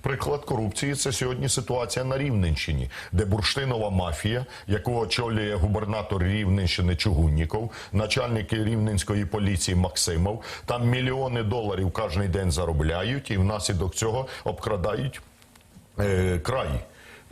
приклад корупції це сьогодні ситуація на Рівненщині, де бурштинова мафія, яку очолює губернатор Рівненщини Чугунніков, начальник Рівненської поліції Максимов. Там мільйони доларів кожен день заробляють, і внаслідок цього обкрадають е, край.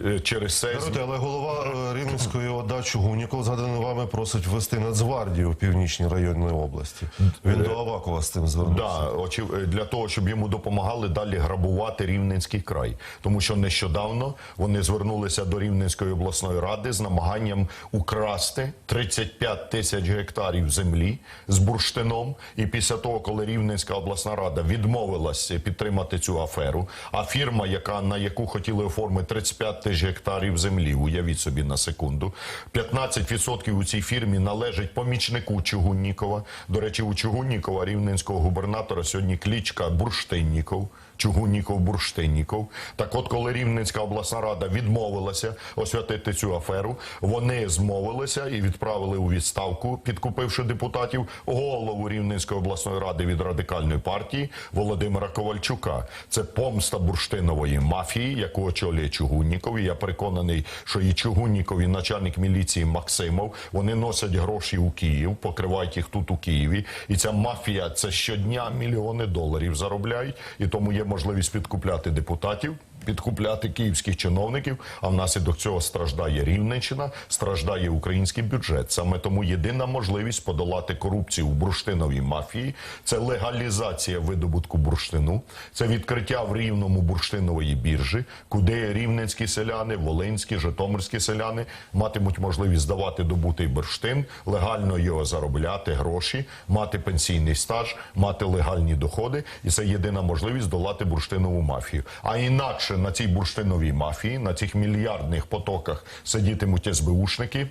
Е, Через це Даруйте, але голова е, Рівненської ОДА Чугуніков, згаданий вами, просить ввести Нацгвардію в північній районній області. Він до Авакова з тим звернувся. Да, очі- е, для того, щоб йому допомагали далі грабувати Рівненський край, тому що нещодавно вони звернулися до Рівненської обласної ради з намаганням украсти 35 тисяч гектарів землі з бурштином. І після того, коли Рівненська обласна рада відмовилася підтримати цю аферу, а фірма, яка на яку хотіли оформити 35 тисяч гектарів землі, уявіть собі на секунду, 15% у цій фірмі належить помічнику Чугуннікова. До речі, у Чугуннікова, рівненського губернатора, сьогодні клічка Бурштинніков. Чугунніков Бурштинніков. Так от, коли Рівненська обласна рада відмовилася освятити цю аферу, вони змовилися і відправили у відставку, підкупивши депутатів, голову Рівненської обласної ради від радикальної партії Володимира Ковальчука. Це помста бурштинової мафії, яку очолює Чугунніков. І я переконаний, що і Чугунніков, і начальник міліції Максимов вони носять гроші у Київ, покривають їх тут у Києві. І ця мафія це щодня мільйони доларів заробляють, і тому є можливість підкупляти депутатів. Підкупляти київських чиновників, а внаслідок цього страждає Рівненщина, страждає український бюджет. Саме тому єдина можливість подолати корупцію в бурштиновій мафії це легалізація видобутку бурштину, це відкриття в рівному бурштинової біржі, куди рівненські селяни, волинські, житомирські селяни матимуть можливість здавати добутий бурштин, легально його заробляти, гроші, мати пенсійний стаж, мати легальні доходи, і це єдина можливість долати бурштинову мафію. А інакше на цій бурштиновій мафії, на цих мільярдних потоках сидітимуть СБУшники.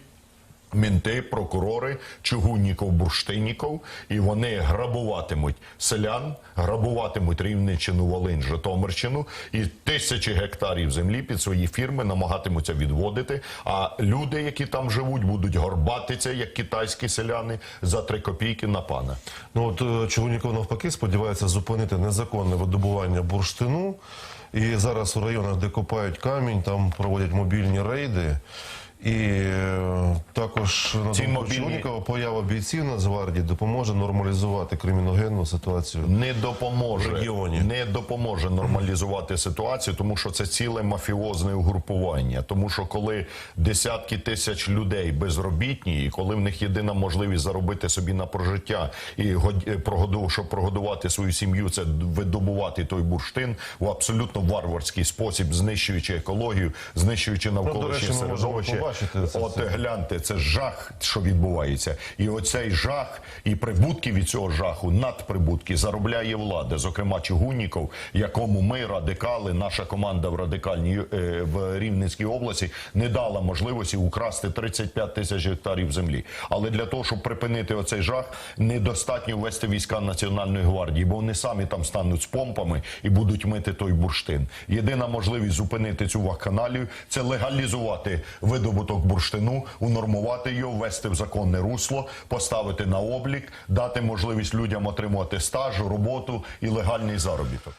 Мінти, прокурори, Чугунніков, Бурштинніков, і вони грабуватимуть селян, грабуватимуть Рівненщину, Волинь, Житомирщину, і тисячі гектарів землі під свої фірми намагатимуться відводити. А люди, які там живуть, будуть горбатися, як китайські селяни, за три копійки на пана. Ну от е, Чугуніков навпаки сподівається зупинити незаконне видобування бурштину. І зараз у районах, де копають камінь, там проводять мобільні рейди. І е, також на Ці думку мобільні- поява бійців Нацгвардії допоможе нормалізувати криміногенну ситуацію. не допоможе В регіоні. не допоможе нормалізувати ситуацію, тому що це ціле мафіозне угрупування. Тому що коли десятки тисяч людей безробітні, і коли в них єдина можливість заробити собі на прожиття і год- прогоду, щоб прогодувати свою сім'ю, це видобувати той бурштин в абсолютно варварський спосіб, знищуючи екологію, знищуючи навколишнє речі, середовище. Побачити це От все. гляньте, це жах, що відбувається, і оцей жах і прибутки від цього жаху, надприбутки заробляє влада, зокрема Чугунніков, якому ми радикали, наша команда в радикальній е, в Рівненській області не дала можливості украсти 35 тисяч гектарів землі. Але для того, щоб припинити оцей жах, недостатньо ввести війська Національної гвардії, бо вони самі там стануть з помпами і будуть мити той бурштин. Єдина можливість зупинити цю вакханалію – це легалізувати видобуток бурштину, унормувати його, ввести в законне русло, поставити на облік, дати можливість людям отримувати стаж, роботу і легальний заробіток.